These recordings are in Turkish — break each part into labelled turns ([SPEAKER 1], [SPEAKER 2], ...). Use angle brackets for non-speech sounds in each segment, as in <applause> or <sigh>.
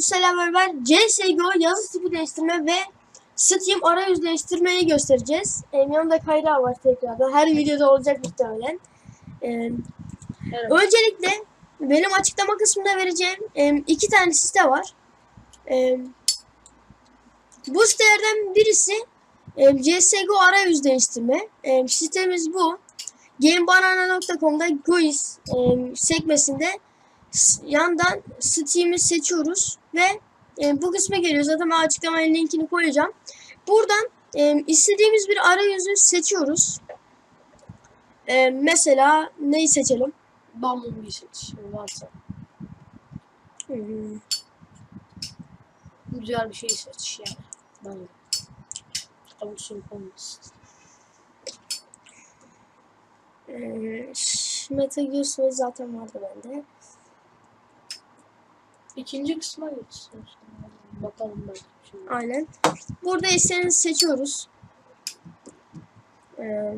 [SPEAKER 1] sizlerle beraber CSGO yazı tipi değiştirme ve Steam arayüz değiştirmeyi göstereceğiz. Ee, yanımda Kayra var tekrardan. Her videoda olacak muhtemelen. Ee,
[SPEAKER 2] Evet.
[SPEAKER 1] öncelikle benim açıklama kısmında vereceğim e, iki tane site var. Ee, bu sitelerden birisi e, CSGO arayüz değiştirme. E, sitemiz bu. Gamebanana.com'da GUIS e, sekmesinde yandan Steam'i seçiyoruz ve e, bu kısma geliyor. Zaten ben açıklamaya linkini koyacağım. Buradan e, istediğimiz bir arayüzü seçiyoruz. E, mesela neyi seçelim?
[SPEAKER 2] Bumblebee seç varsa.
[SPEAKER 1] Hmm,
[SPEAKER 2] Güzel bir şey seç yani. Abuk sabuk olmasın.
[SPEAKER 1] e, ş- Meta Gears zaten vardı bende.
[SPEAKER 2] İkinci kısma geçsin. Bakalım belki şimdi.
[SPEAKER 1] Aynen. Burada istediğinizi seçiyoruz. Ee,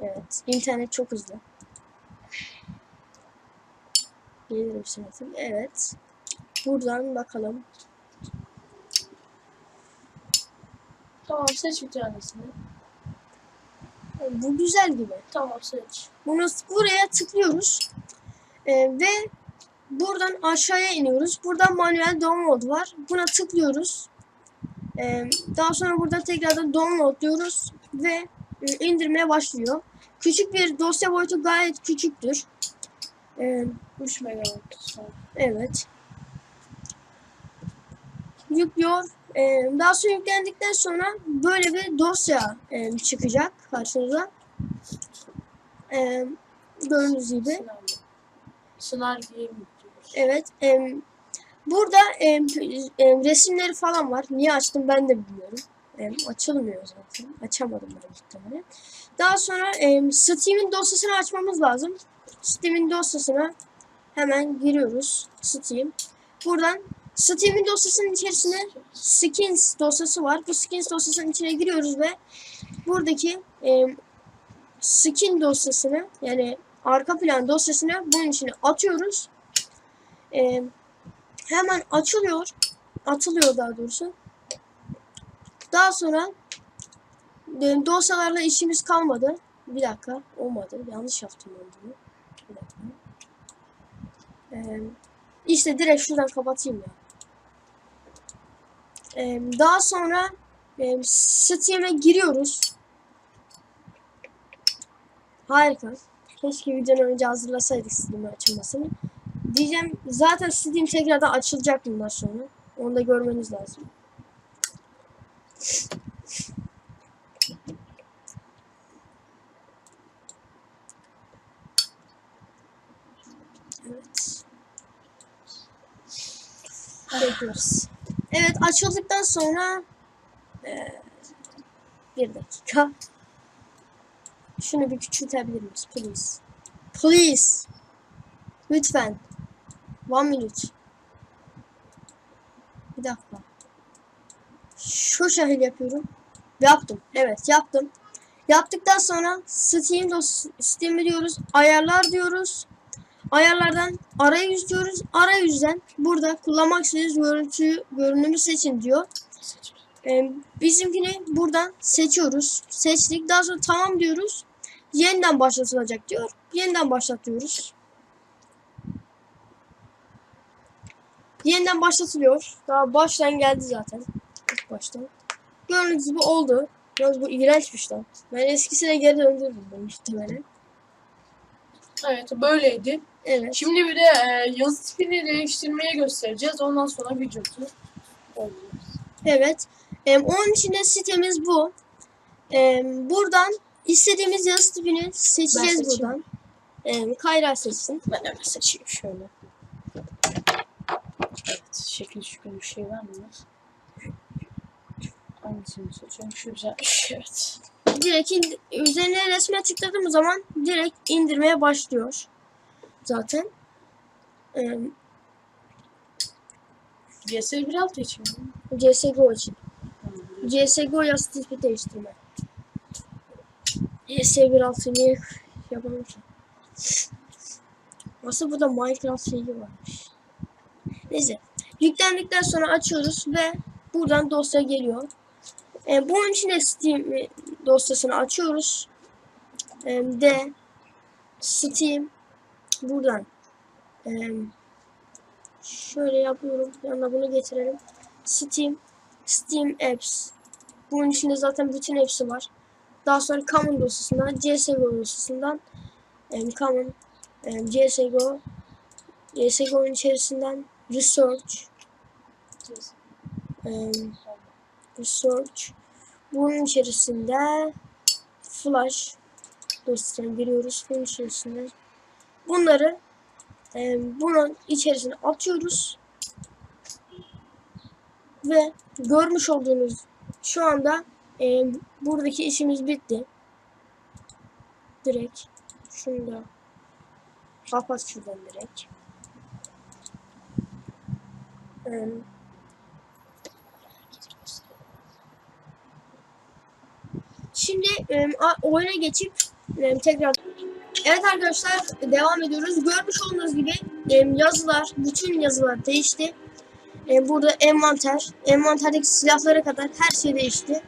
[SPEAKER 1] evet. internet çok hızlı. Gelirim sınıfım. Evet. Buradan bakalım.
[SPEAKER 2] Tamam seç bir tanesini.
[SPEAKER 1] Bu güzel gibi.
[SPEAKER 2] Tamam seç.
[SPEAKER 1] Bunu buraya tıklıyoruz. Ee, ve buradan aşağıya iniyoruz. Buradan manuel download var. Buna tıklıyoruz. Ee, daha sonra burada tekrardan download diyoruz ve e, indirmeye başlıyor. Küçük bir dosya boyutu gayet küçüktür. Ee,
[SPEAKER 2] 3 megabayt. Sağ ol.
[SPEAKER 1] evet. Yüklüyor. Ee, daha sonra yüklendikten sonra böyle bir dosya e, çıkacak karşınıza. Ee, gördüğünüz gibi.
[SPEAKER 2] Sınav. Sınav.
[SPEAKER 1] Evet. em, burada em, em, resimleri falan var. Niye açtım ben de bilmiyorum. Em, açılmıyor zaten. Açamadım ben muhtemelen. Daha sonra em, Steam'in dosyasını açmamız lazım. Steam'in dosyasına hemen giriyoruz. Steam. Buradan Steam'in dosyasının içerisine skins dosyası var. Bu skins dosyasının içine giriyoruz ve buradaki em, skin dosyasını yani arka plan dosyasını bunun içine atıyoruz. Ee, hemen açılıyor. Atılıyor daha doğrusu. Daha sonra e, dosyalarla işimiz kalmadı. Bir dakika. Olmadı. Yanlış yaptım ben bunu. Bir. Ee, işte direkt şuradan kapatayım ya. Ee, daha sonra e, Steam'e giriyoruz. Harika. Keşke videonun önce hazırlasaydık Steam'in açılmasını. Diyeceğim zaten Steam tekrardan açılacak bundan sonra. Onu da görmeniz lazım. Evet. Bekliyoruz. Evet açıldıktan sonra eee, bir dakika. Şunu bir küçültebilir miyiz? Please. Please. Lütfen. One minute. Bir dakika. Şu şekil yapıyorum. Yaptım. Evet yaptım. Yaptıktan sonra Steam dos Steam diyoruz. Ayarlar diyoruz. Ayarlardan arayüz diyoruz. Arayüzden burada kullanmak istediğiniz görüntüyü, görünümü seçin diyor. Ee, bizimkini buradan seçiyoruz. Seçtik. Daha sonra tamam diyoruz. Yeniden başlatılacak diyor. Yeniden başlatıyoruz. Yeniden başlatılıyor. Daha baştan geldi zaten. İlk baştan. Gördüğünüz gibi oldu. Yalnız bu iğrençmiş lan. Ben eskisine geri döndürürüm ben muhtemelen.
[SPEAKER 2] Evet böyleydi.
[SPEAKER 1] Evet.
[SPEAKER 2] Şimdi bir de e, yazı tipini değiştirmeye göstereceğiz. Ondan sonra videosu olacak.
[SPEAKER 1] Evet. Em, onun için de sitemiz bu. Em, buradan istediğimiz yazı tipini seçeceğiz buradan. Em, Kayra seçsin.
[SPEAKER 2] Ben hemen seçeyim şöyle. Şekil şükür bir şey var mı? Hangisini seçeceğim? Şu güzelmiş, <laughs> evet.
[SPEAKER 1] Direkt ind- üzerine resme tıkladığımız zaman direkt indirmeye başlıyor. Zaten. Em,
[SPEAKER 2] GS 1.6 için mi?
[SPEAKER 1] CSGO için.
[SPEAKER 2] Tamam.
[SPEAKER 1] CSGO yazı tipi değiştirme. CS 1.6 niye yapalım ki? Aslında burada Minecraft şeyi varmış. Neyse. Yüklendikten sonra açıyoruz ve buradan dosya geliyor. E, bunun için de Steam dosyasını açıyoruz. E, de Steam buradan e, şöyle yapıyorum. Yanına bunu getirelim. Steam Steam Apps. Bunun içinde zaten bütün hepsi var. Daha sonra Common dosyasından, CSGO dosyasından e, Common, e, CSGO, CSGO'nun içerisinden Research, Research. Bunun içerisinde Flash dosyasına giriyoruz. Bunun içerisinde bunları bunun içerisine atıyoruz ve görmüş olduğunuz şu anda e, buradaki işimiz bitti. Direkt şunu da kapat şuradan direkt. E, Şimdi a- oyuna geçip e, tekrar Evet arkadaşlar devam ediyoruz. Görmüş olduğunuz gibi e, yazılar, bütün yazılar değişti. E, burada envanter, envanterdeki silahlara kadar her şey değişti.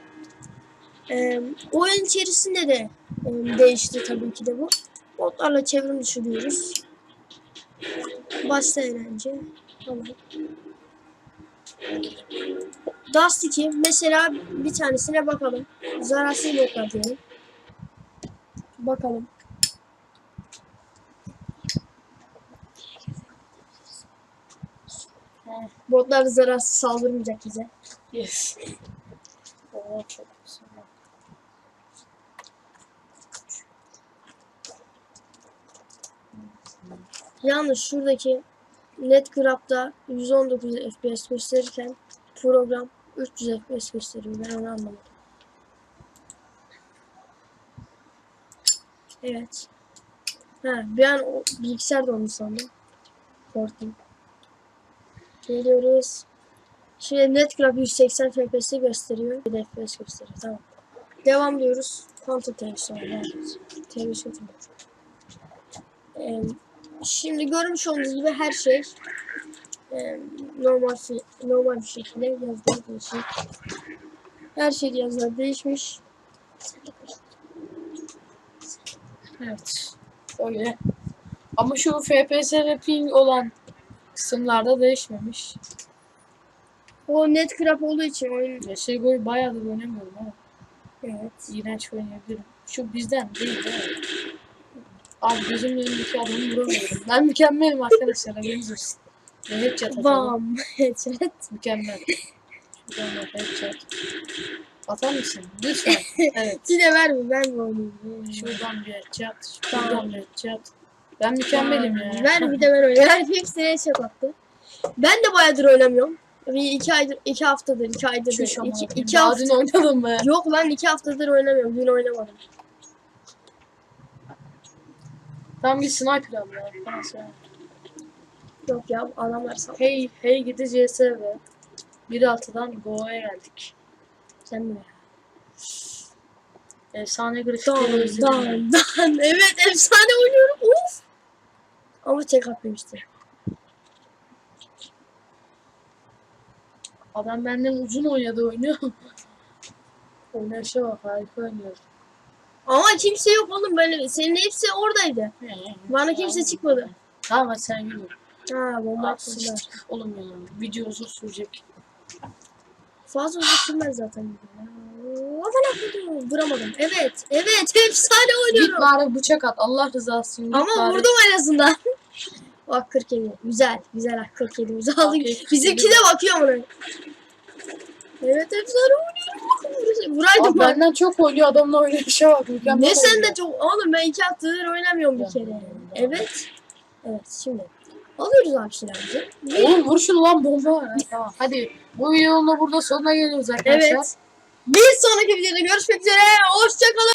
[SPEAKER 1] E, oyun içerisinde de e, değişti tabii ki de bu. Botlarla çevrim dışı diyoruz. Başta eğlence. Tamam. Dust 2 mesela bir tanesine bakalım. Zararsız botlar diyelim. Bakalım.
[SPEAKER 2] Heh,
[SPEAKER 1] Botlar zararsız saldırmayacak bize.
[SPEAKER 2] Yes. Oo, çok güzel.
[SPEAKER 1] Yalnız şuradaki NetGrab'da 119 FPS gösterirken program 300 FPS gösteriyor. Ben onu anlamadım. Evet. Ha, bir an o bilgisayar da onu sandım. Korktum. Geliyoruz. Şimdi NetGrab 180 FPS gösteriyor. Bir de FPS gösteriyor. Tamam. Devam diyoruz. Counter televizyon. Evet. Televizyon. Ee, Şimdi görmüş olduğunuz gibi her şey e, normal normal bir şekilde yazılar değişik. Her şey yazılar değişmiş.
[SPEAKER 2] Evet. Öyle. Ama şu FPS rapping olan kısımlarda değişmemiş.
[SPEAKER 1] O net crap olduğu için oyun
[SPEAKER 2] CSGO'yu bayağıdır oynamıyorum ama
[SPEAKER 1] evet.
[SPEAKER 2] iğrenç oynayabilirim. Şu bizden değil değil? Abi önündeki adamı vuramıyorum. Ben mükemmelim arkadaşlar haberiniz olsun. Ve headshot atalım.
[SPEAKER 1] Bam. <laughs> Headshot.
[SPEAKER 2] Mükemmel. Da headshot. Atar mısın? Lütfen. <laughs> Evet.
[SPEAKER 1] Yine ver mi? Ben mi oynayayım?
[SPEAKER 2] Şuradan bir headshot. Şuradan bir headshot. Ben mükemmelim ya.
[SPEAKER 1] Ver bir de ben oynayayım. Hepsine headshot attı. Ben de bayağıdır oynamıyorum. Bir iki aydır, iki haftadır, iki aydır.
[SPEAKER 2] Ama.
[SPEAKER 1] iki,
[SPEAKER 2] İki,
[SPEAKER 1] iki hafta.
[SPEAKER 2] dün oynadım be.
[SPEAKER 1] Yok lan iki haftadır oynamıyorum. Dün oynamadım.
[SPEAKER 2] Tam bir sniper al ya. Bana söyle.
[SPEAKER 1] Yok ya adamlar sağ.
[SPEAKER 2] Hey hey gidi CS be. 1.6'dan Go'ya geldik.
[SPEAKER 1] Sen mi?
[SPEAKER 2] Efsane grafikleri
[SPEAKER 1] Dan
[SPEAKER 2] özledim.
[SPEAKER 1] dan dan. <laughs> Evet efsane oynuyorum. Of. Ama tek atmıştı.
[SPEAKER 2] Adam benden uzun oynadı oyunu. <laughs> Oynayışa bak harika oynuyor.
[SPEAKER 1] Ama kimse yok oğlum böyle. Senin hepsi oradaydı. Bana kimse çıkmadı.
[SPEAKER 2] Tamam hadi sen gülüyor.
[SPEAKER 1] Ha bomba
[SPEAKER 2] Aa,
[SPEAKER 1] atmışlar.
[SPEAKER 2] Oğlum ya video uzun sürecek.
[SPEAKER 1] Fazla uzun sürmez zaten. Aman. Vuramadım. Evet. Evet. Efsane
[SPEAKER 2] Git
[SPEAKER 1] oynuyorum.
[SPEAKER 2] bari bıçak at Allah rızası için. Git
[SPEAKER 1] Ama
[SPEAKER 2] bari.
[SPEAKER 1] vurdum en azından. <laughs> Bak 47. Güzel. Güzel 47'mizi aldık.
[SPEAKER 2] Okey,
[SPEAKER 1] Bizimki de bakıyor buna. Evet efsane oynuyorum. Vuraydım
[SPEAKER 2] Abi
[SPEAKER 1] ben.
[SPEAKER 2] benden çok oynuyor adamla oynayışa bak mükemmel
[SPEAKER 1] Ne sen
[SPEAKER 2] oynuyor.
[SPEAKER 1] de çok... Oğlum ben iki haftadır oynamıyorum bir kere. Evet. Evet şimdi. Alıyoruz. Ve-
[SPEAKER 2] Oğlum vur şunu lan bomba. Ha, tamam hadi. Bu videonun da burada sonuna geliyoruz arkadaşlar.
[SPEAKER 1] Evet. Bir sonraki videoda görüşmek üzere. Hoşçakalın.